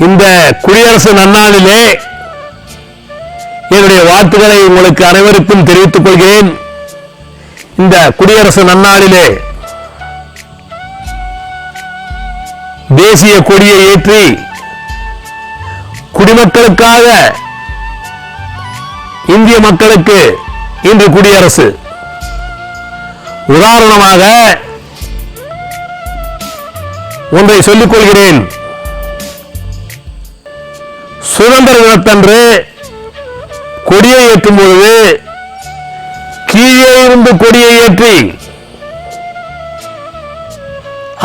இந்த குடியரசு நன்னாளிலே என்னுடைய வாழ்த்துக்களை உங்களுக்கு அனைவருக்கும் தெரிவித்துக் கொள்கிறேன். இந்த குடியரசு நன்னாளிலே தேசிய கொடியை ஏற்றி குடிமக்களுக்காக இந்திய மக்களுக்கு இன்று குடியரசு. உதாரணமாக ஒன்றை சொல்லிக் கொள்கிறேன். சுதந்திர தினத்தன்று கொடியை ஏற்றும் பொழுது கீழே இருந்து கொடியை ஏற்றி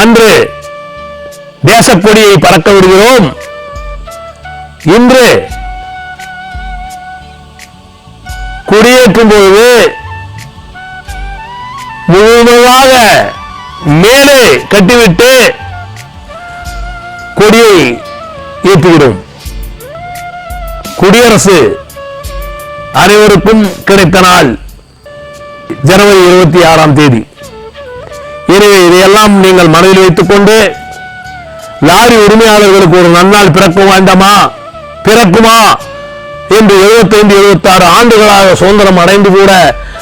அன்று தேசக்கொடியை பறக்க விடுகிறோம். இன்று கொடியேற்றும் பொழுது முழுமையாக மேலே கட்டிவிட்டு கொடியை ஏற்றுகிறோம். குடியரசு அனைவருக்கும் கிடைத்த நாள் ஜனவரி இருபத்தி ஆறாம் தேதி. எனவே இதையெல்லாம் நீங்கள் மனதில் வைத்துக் கொண்டு லாரி உரிமையாளர்களுக்கு ஒரு நன்னாள் பிறக்க வேண்டாமா பிறக்குமா என்று 75 76 ஆண்டுகளாக சுதந்திரம் அடைந்து கூட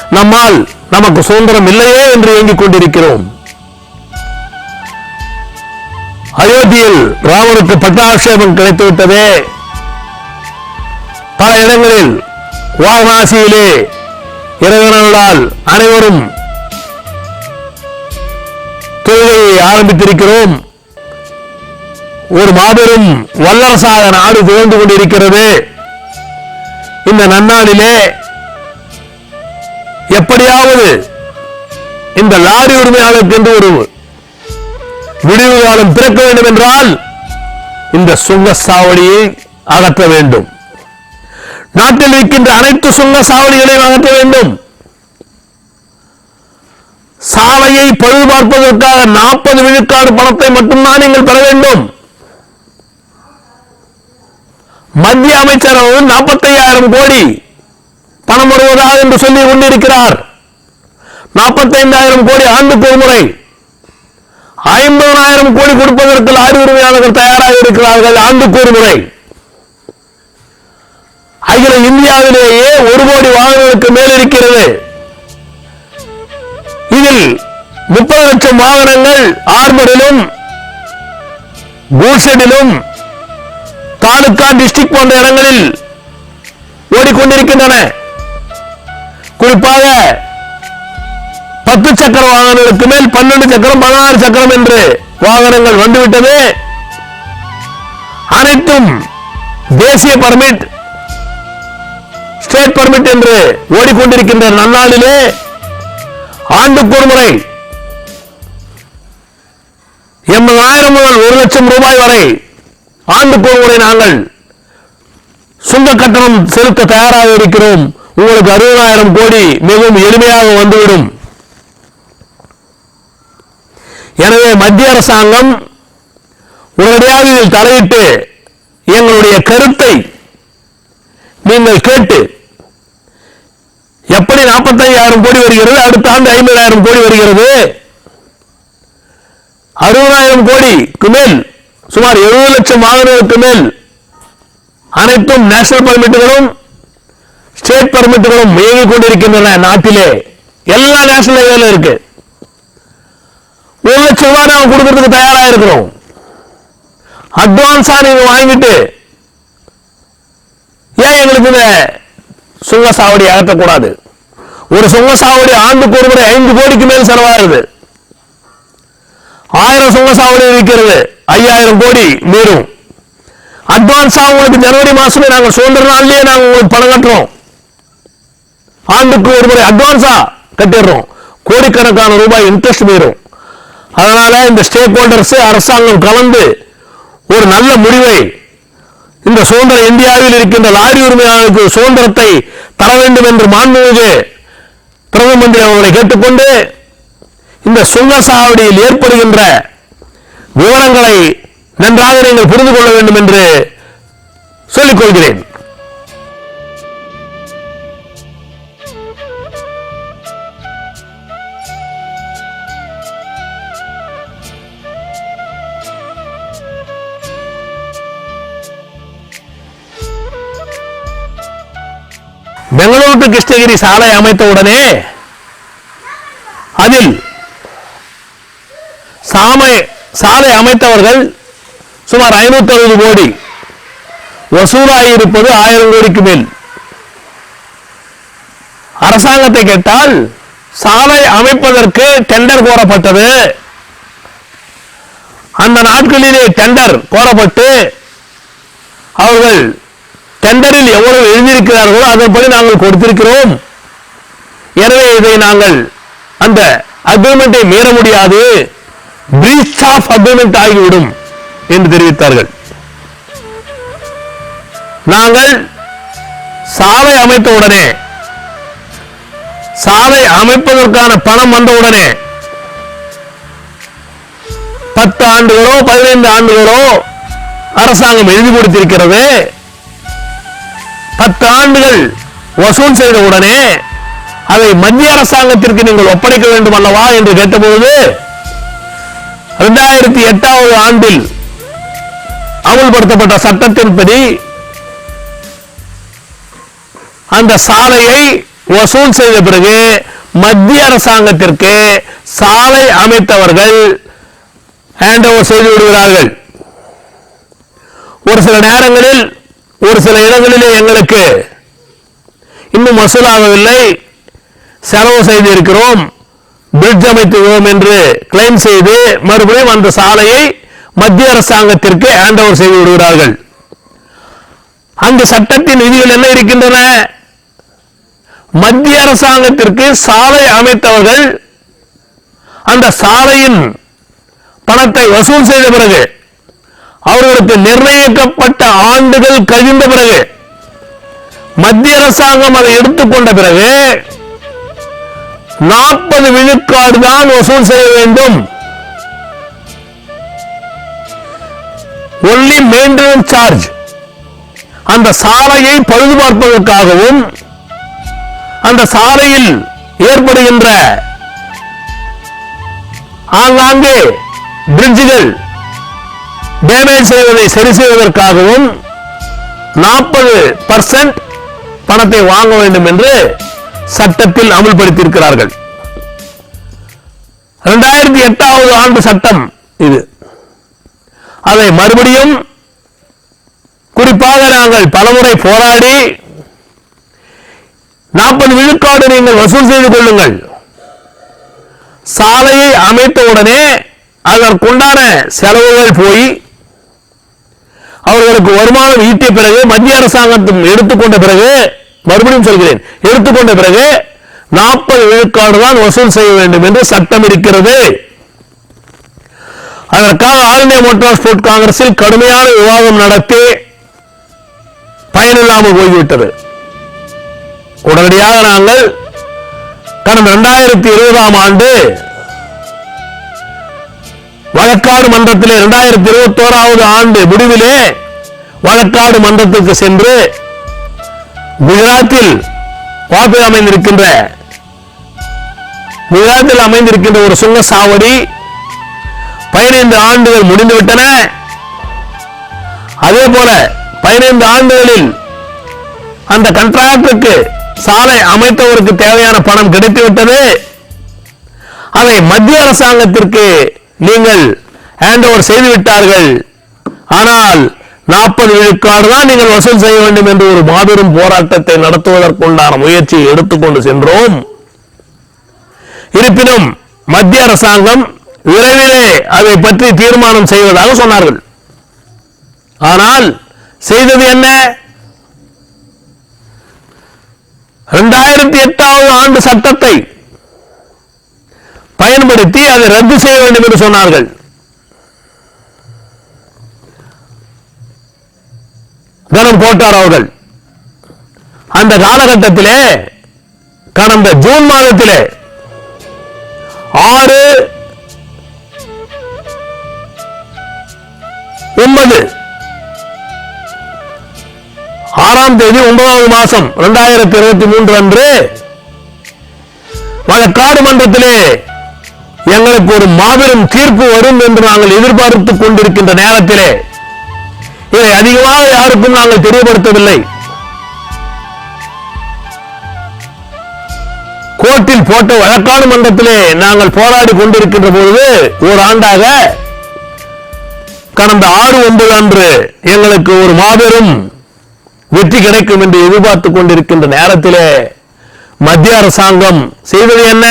நம்மால் நமக்கு சுதந்திரம் இல்லையே என்று இயங்கிக் கொண்டிருக்கிறோம். அயோத்தியில் ராமனுக்கு பட்டாபிஷேகம் கிடைத்துவிட்டதே பல இடங்களில் வாரணாசியிலே இறைவனால் அனைவரும் தொழுகையை ஆரம்பித்திருக்கிறோம். ஒரு மாபெரும் வல்லரசாக நாடு திகழ்ந்து கொண்டிருக்கிறது. இந்த நன்னாளிலே எப்படியாவது இந்த லாரி உரிமையாளருக்கு என்று ஒரு விடிவு காலம் பிறக்க வேண்டும் என்றால் இந்த சுங்க சாவடியை அகற்ற வேண்டும். நாட்டில் இருக்கின்ற அனைத்து சுங்க சாவடிகளையும் அகற்ற வேண்டும். சாலையை பழுதுபார்ப்பதற்காக நாற்பது விழுக்காடு பணத்தை மட்டும்தான் நீங்கள் பெற வேண்டும். மத்திய அமைச்சர் அவர்கள் 45000 கோடி பணம் வருவதாக என்று சொல்லி கொண்டிருக்கிறார். 45000 கோடி ஆண்டுக்கு ஒருமுறை முறை. கோடி கொடுப்பதற்கு லாரி உரிமையாளர்கள் தயாராக இருக்கிறார்கள் ஆண்டுக்கு ஒரு முறை. அகில இந்தியாவிலேயே ஒரு கோடி வாகனங்களுக்கு மேல் இருக்கிறது. இதில் முப்பது லட்சம் வாகனங்கள் ஆர்மரிலும் கூஷனிலும் தாலுகா டிஸ்ட்ரிக்ட் போன்ற இடங்களில் ஓடிக்கொண்டிருக்கின்றன. குறிப்பாக பத்து சக்கர வாகனங்களுக்கு மேல் பன்னெண்டு சக்கரம் பதினாறு சக்கரம் என்று வாகனங்கள் வந்துவிட்டது. அனைத்தும் தேசிய பர்மிட் ஸ்டேட் பர்மிட் என்று ஓடிக்கொண்டிருக்கின்ற நன்னாளிலே ஆண்டுக்கு ஒரு முறை எண்பதாயிரம் முதல் ஒரு லட்சம் ரூபாய் வரை ஆண்டுக்கு ஒரு முறை நாங்கள் சுங்க கட்டணம் செலுத்த தயாராக இருக்கிறோம். உங்களுக்கு அறுபதாயிரம் கோடி மிகவும் எளிமையாக வந்துவிடும். எனவே மத்திய அரசாங்கம் உடனடியாக இதில் தலையிட்டு எங்களுடைய கருத்தை நீங்கள் கேட்டு எப்படி 45000 கோடி வருகிறது? அடுத்த ஆண்டு ஐம்பதாயிரம் கோடி வருகிறது. அறுபதாயிரம் கோடிக்கு மேல் சுமார் எழுபது லட்சம் வாகனங்களுக்கு மேல் அனைத்தும் நேஷனல் பர்மிட்டுகளும் ஸ்டேட் பர்மிட்டுகளும் இயங்கிக் கொண்டிருக்கின்றன நாட்டிலே. எல்லா நேஷனல் ஹைவேல இருக்கு. ஒரு லட்சம் ரூபாய் நாங்கள் கொடுக்கறதுக்கு தயாராக இருக்கிறோம். அட்வான்ஸா நீங்க வாங்கிட்டு ஏன் எங்களுக்கு இந்த சுங்க சாவடி அகற்றக்கூடாது? ஒரு சுங்க சாவடி ஆண்டுக்கு ஒரு முறை ஐந்து கோடிக்கு மேல் செலவாகுது ஆயிரம் சுங்க சாவடி இருக்கிறது ஐயாயிரம் கோடி மீறும். அட்வான்ஸா உங்களுக்கு ஜனவரி மாசமே நாங்கள் சுதந்திர நாள்லயே நாங்கள் உங்களுக்கு பணம் கட்டுறோம். ஆண்டுக்கு ஒரு முறை அட்வான்ஸா கட்டிடுறோம். கோடிக்கணக்கான ரூபாய் இன்ட்ரெஸ்ட் மீறும். அதனால இந்த ஸ்டேக் ஹோல்டர்ஸ் அரசாங்கம் கலந்து ஒரு நல்ல முடிவை இந்த சுதந்திர இந்தியாவில் இருக்கின்ற லாரி உரிமையாளருக்கு சுதந்திரத்தை தர வேண்டும் என்று மாண்புமிகு பிரதம மந்திரி அவர்களை கேட்டுக்கொண்டு இந்த சுங்கசாவடியில் ஏற்படுகின்ற விவரங்களை நன்றாக நீங்கள் புரிந்து கொள்ள வேண்டும் என்று சொல்லிக் கொள்கிறேன். பெங்களூரு டு கிருஷ்ணகிரி சாலை அமைத்த உடனே அதில் சாமை சாலை அமைத்தவர்கள் சுமார் ஐநூத்தி அறுபது கோடி வசூலாகியிருப்பது ஆயிரம் கோடிக்கு மேல். அரசாங்கத்தை கேட்டால் சாலை அமைப்பதற்கு டெண்டர் கோரப்பட்டது. அந்த நாட்களிலே டெண்டர் கோரப்பட்டு அவர்கள் டெண்டரில் எவ்வளவு எழுதியிருக்கிறார்களோ அதன்படி நாங்கள் கொடுத்திருக்கிறோம். எனவே இதை நாங்கள் அந்த அக்ரிமெண்டை மீற முடியாது. பிரீச் ஆஃப் அக்ரிமெண்ட் ஆகிவிடும் என்று தெரிவித்தார்கள். நாங்கள் சாலை அமைத்த உடனே சாலை அமைப்பதற்கான பணம் வந்த உடனே பத்து ஆண்டுகளோ பதினைந்து ஆண்டுகளோ அரசாங்கம் எழுதி கொடுத்திருக்கிறது. பத்து ஆண்டுகள் வசூல் செய்த உடனே அதை மத்திய அரசாங்கத்திற்கு நீங்கள் ஒப்படைக்க வேண்டும் அல்லவா என்று கேட்டபோது இரண்டாயிரத்தி எட்டாவது ஆண்டில் அமுல்படுத்தப்பட்ட சட்டத்தின்படி அந்த சாலையை வசூல் செய்த பிறகு மத்திய அரசாங்கத்திற்கு சாலை அமைத்தவர்கள் ஹேண்ட் ஓவர் செய்து விடுகிறார்கள். ஒரு சில நேரங்களில் ஒரு சில இடங்களிலே எங்களுக்கு இன்னும் வசூலாகவில்லை செலவு செய்து இருக்கிறோம் பிரிட்ஜ் அமைத்துவோம் என்று கிளைம் செய்து மறுபடியும் அந்த சாலையை மத்திய அரசாங்கத்திற்கு ஹேண்ட் ஓவர் செய்து விடுகிறார்கள். அந்த சட்டத்தின் விதிகள் என்ன இருக்கின்றன? மத்திய அரசாங்கத்திற்கு சாலை அமைத்தவர்கள் அந்த சாலையின் பணத்தை வசூல் செய்த பிறகு அவர்களுக்கு நிர்ணயிக்கப்பட்ட ஆண்டுகள் கழிந்த பிறகு மத்திய அரசாங்கம் அதை எடுத்துக்கொண்ட பிறகு நாற்பது விழுக்காடு தான் வசூல் செய்ய வேண்டும். ஒன்லி மெயின்டெனன்ஸ் சார்ஜ் அந்த சாலையை பழுது பார்ப்பதற்காகவும் அந்த சாலையில் ஏற்படுகின்ற ஆங்காங்கே பிரிட்ஜுகள் டேமேஜ் செய்வதை சரி செய்வதற்காகவும் நாற்பது பர்சன்ட் பணத்தை வாங்க வேண்டும் என்று சட்டத்தில் அமல்படுத்தியிருக்கிறார்கள். இரண்டாயிரத்தி எட்டாவது ஆண்டு சட்டம் இது. அதை மறுபடியும் குறிப்பாக நாங்கள் பலமுறை போராடி நாற்பது விழுக்காடு நீங்கள் வசூல் செய்து கொள்ளுங்கள். சாலையை அமைத்த உடனே அதற்குண்டான செலவுகள் போய் அவர்களுக்கு வருமானம் ஈட்டிய பிறகு மத்திய அரசாங்கத்தும் எடுத்துக்கொண்ட பிறகு மறுபடியும் சொல்கிறேன் எடுத்துக்கொண்ட பிறகு நாற்பது விழுக்காடு தான் வசூல் செய்ய வேண்டும் என்று சட்டம் இருக்கிறது. அதற்காக ஆல் இந்தியா மோட்டார் டிரான்ஸ்போர்ட் காங்கிரஸில் கடுமையான விவாதம் நடத்தி பயனில்லாமல் போய்விட்டது. உடனடியாக நாங்கள் கடந்த இரண்டாயிரத்தி இருபதாம் ஆண்டு வழக்காடு மன்றத்திலே இரண்டாயிரத்தி இருபத்தி ஓராவது ஆண்டு முடிவிலே வழக்காடு மன்றத்துக்கு சென்று குஜராத்தில் வாப்பில் அமைந்திருக்கின்ற குஜராத்தில் அமைந்திருக்கின்ற ஒரு சுங்க சாவடி பதினைந்து ஆண்டுகள் முடிந்துவிட்டன. அதே போல பதினைந்து ஆண்டுகளில் அந்த கண்ட்ராக்டருக்கு சாலை அமைத்தவருக்கு தேவையான பணம் கிடைத்துவிட்டது. அதை மத்திய அரசாங்கத்திற்கு நீங்கள் ஹேண்ட் ஓவர் செய்து விட்டார்கள் ஆனால் நாற்பது விழுக்காடு தான் நீங்கள் வசூல் செய்ய வேண்டும் என்று ஒரு மாபெரும் போராட்டத்தை நடத்துவதற்குண்டான முயற்சியை எடுத்துக்கொண்டு சென்றோம். இருப்பினும் மத்திய அரசாங்கம் விரைவிலே அதை பற்றி தீர்மானம் செய்வதாக சொன்னார்கள். ஆனால் செய்தது என்ன? இரண்டாயிரத்தி எட்டாவது ஆண்டு சட்டத்தை பயன்படுத்தி அதை ரத்து செய்ய வேண்டும் என்று சொன்னார்கள். கனம் போட்டார் அவர்கள். அந்த காலகட்டத்திலே கடந்த ஜூன் மாதத்திலே ஆறு ஒன்பது ஆறாம் தேதி ஒன்பதாவது மாசம் இரண்டாயிரத்தி இருபத்தி மூன்று அன்று வழக்காடு மன்றத்திலே எங்களுக்கு ஒரு மாபெரும் தீர்ப்பு வரும் என்று நாங்கள் எதிர்பார்த்துக் கொண்டிருக்கின்ற நேரத்திலே. இதை அதிகமாக யாருக்கும் நாங்கள் தெரியப்படுத்தவில்லை. கோர்ட்டில் போட்ட வழக்கான மன்றத்திலே நாங்கள் போராடி கொண்டிருக்கின்ற பொழுது ஆண்டாக கடந்த ஆறு ஒன்பது அன்று எங்களுக்கு ஒரு மாபெரும் வெற்றி கிடைக்கும் என்று எதிர்பார்த்துக் கொண்டிருக்கின்ற நேரத்திலே மத்திய அரசாங்கம் செய்தது என்ன?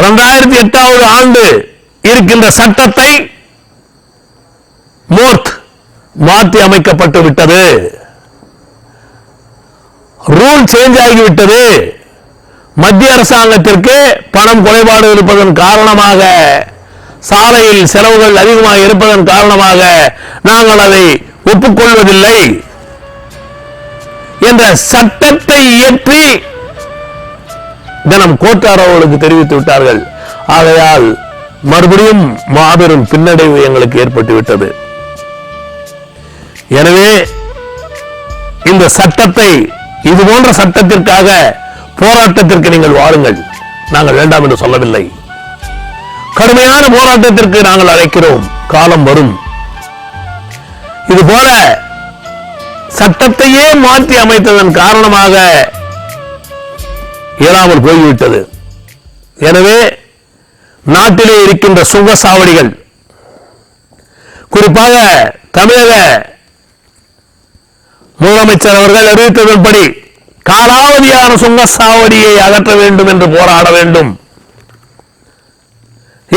இரண்டாயிரத்தி எட்டாவது ஆண்டு இருக்கின்ற சட்டத்தை மோர்த் மாற்றி அமைக்கப்பட்டு விட்டது. ரூல் சேஞ்ச் ஆகிவிட்டது மத்திய அரசாங்கத்திற்கு பணம் குறைபாடு இருப்பதன் காரணமாக சாலையில் செலவுகள் அதிகமாக இருப்பதன் காரணமாக நாங்கள் அதை ஒப்புக்கொள்வதில்லை. என்ற சட்டத்தை இயற்றி தினம் கோட்டார் அவர்களுக்கு தெரிவித்து விட்டார்கள். ஆகையால் மறுபடியும் மாபெரும் பின்னடைவு எங்களுக்கு ஏற்பட்டுவிட்டது எனவே இந்த சட்டத்தை இது போன்ற சட்டத்திற்காக போராட்டத்திற்கு நீங்கள் வாருங்கள். நாங்கள் வேண்டாம் என்று சொல்லவில்லை. கடுமையான போராட்டத்திற்கு நாங்கள் அழைக்கிறோம். காலம் வரும். இது போல சட்டத்தையே மாற்றி அமைத்ததன் காரணமாக இயலாமல் போய்விட்டது. எனவே நாட்டிலே இருக்கின்ற சுங்க சாவடிகள் குறிப்பாக தமிழக முதலமைச்சர் அவர்கள் அறிவித்ததன்படி காலாவதியான சுங்க சாவடியை அகற்ற வேண்டும் என்று போராட வேண்டும்.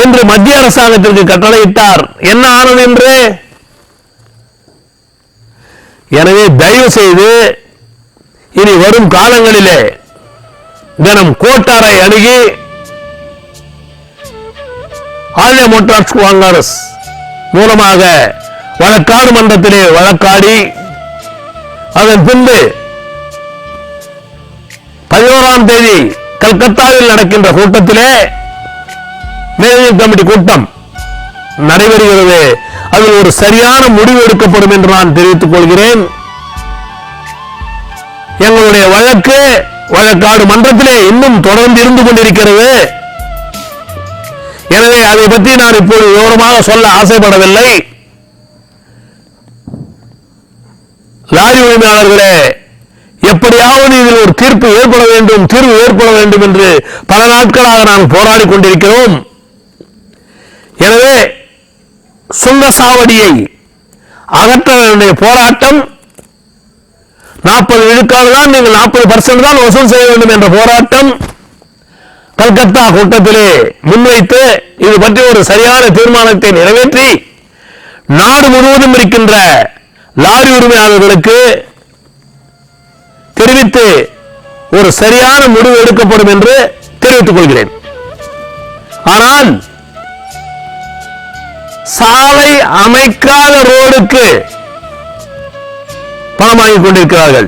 என்று மத்திய அரசாங்கத்திற்கு கட்டளையிட்டார். என்ன ஆனது என்று? எனவே தயவு செய்து இனி வரும் காலங்களிலே தினம் கோட்டாரை அணுகி ஆலய மோட்டார்ஸ் காங்கிரஸ் மூலமாக வழக்காடு மன்றத்திலே வழக்காடி அதன் பின்பு பதினோராம் தேதி கல்கத்தாவில் நடக்கின்ற கூட்டத்திலே மேனேஜிங் கமிட்டி கூட்டம் நடைபெறுகிறது. அதில் ஒரு சரியான முடிவு எடுக்கப்படும் என்று நான் தெரிவித்துக் கொள்கிறேன். எங்களுடைய வழக்கு வழக்காடு மன்றத்திலே இன்னும் தொடர்ந்து இருந்து கொண்டிருக்கிறது. எனவே அதை பற்றி நான் இப்போது விவரமாக சொல்ல ஆசைப்படவில்லை. லாரி உரிமையாளர்களே எப்படியாவது இதில் ஒரு தீர்ப்பு ஏற்பட வேண்டும் தீர்வு ஏற்பட வேண்டும் என்று பல நாட்களாக நாம் போராடி கொண்டிருக்கிறோம். எனவே சுங்கசாவடியை அகற்ற வேண்டிய போராட்டம். நாற்பது விழுக்காடு தான் நீங்கள் நாற்பது பர்சன்ட் தான் வசூல் செய்ய வேண்டும் என்ற போராட்டம் கல்கத்தா கூட்டத்திலே முன்வைத்து இது பற்றி ஒரு சரியான தீர்மானத்தை நிறைவேற்றி நாடு முழுவதும் இருக்கின்ற லாரி உரிமையாளர்களுக்கு தெரிவித்து ஒரு சரியான முடிவு எடுக்கப்படும் என்று தெரிவித்துக் கொள்கிறேன். ஆனால் சாலை அமைக்காத ரோடுக்கு பணம் வாங்கி கொண்டிருக்கிறார்கள்.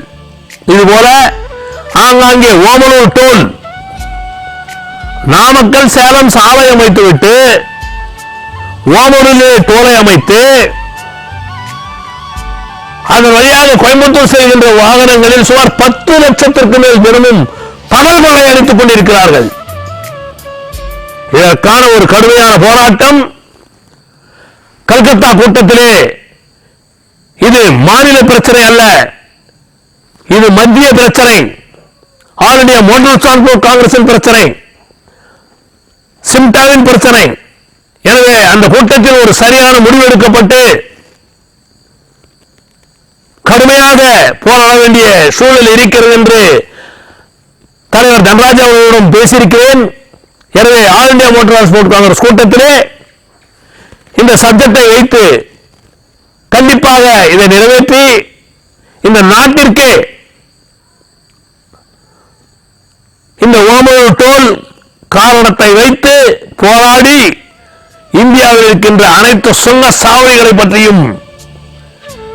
இதுபோல ஆங்காங்கே ஓமலூர் டோல் நாமக்கல் சேலம் சாலை அமைத்துவிட்டு ஓமலூரிலே டோலை அமைத்து அதன் வழியாக கோயம்புத்தூர் செல்கின்ற வாகனங்களில் சுமார் பத்து லட்சத்திற்கு மேல் தினமும் பகல் மழை அளித்துக் கொண்டிருக்கிறார்கள். இதற்கான ஒரு கடுமையான போராட்டம். கல்கத்தா கூட்டத்திலே இது மாநில பிரச்சனை அல்ல. இது மத்திய பிரச்சனை. ஆல் இந்தியா மோட்டார் டிரான்ஸ்போர்ட் காங்கிரசின் பிரச்சனை. சிம்டாவின் பிரச்சனை. எனவே அந்த கூட்டத்தில் ஒரு சரியான முடிவு எடுக்கப்பட்டு கடுமையாக போராட வேண்டிய சூழல் இருக்கிறது என்று தலைவர் தன்ராஜ் அவர்களிடம் பேசியிருக்கிறேன் எனவே all India motor transport congress கூட்டத்திலே இந்த சப்ஜெக்டை வைத்து கண்டிப்பாக இதை நிறைவேற்றி இந்த நாட்டிற்கு இந்த ஓமலூர் டோல் காரணத்தை வைத்து போராடி இந்தியாவில் இருக்கின்ற அனைத்து சுங்க சாவடிகளை பற்றியும்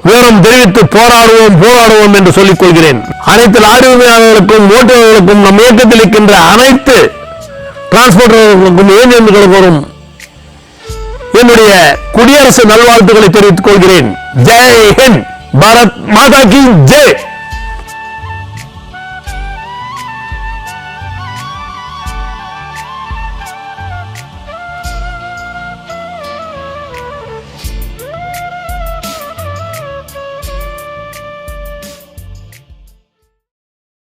விவரம் தெரிவித்து போராடுவோம் போராடுவோம் என்று சொல்லிக் கொள்கிறேன். அனைத்து லாரி உரிமையாளர்களுக்கும் ஓட்டுநர்களுக்கும் நம் இயக்கத்தில் இருக்கின்ற அனைத்து டிரான்ஸ்போர்ட்டர்களுக்கும் ஏஜென்ட்களுக்கும் என்னுடைய குடியரசு நல்வாழ்த்துக்களை தெரிவித்துக் கொள்கிறேன். ஜெய் ஹிந்த். பாரத் மாதா கி ஜெய்.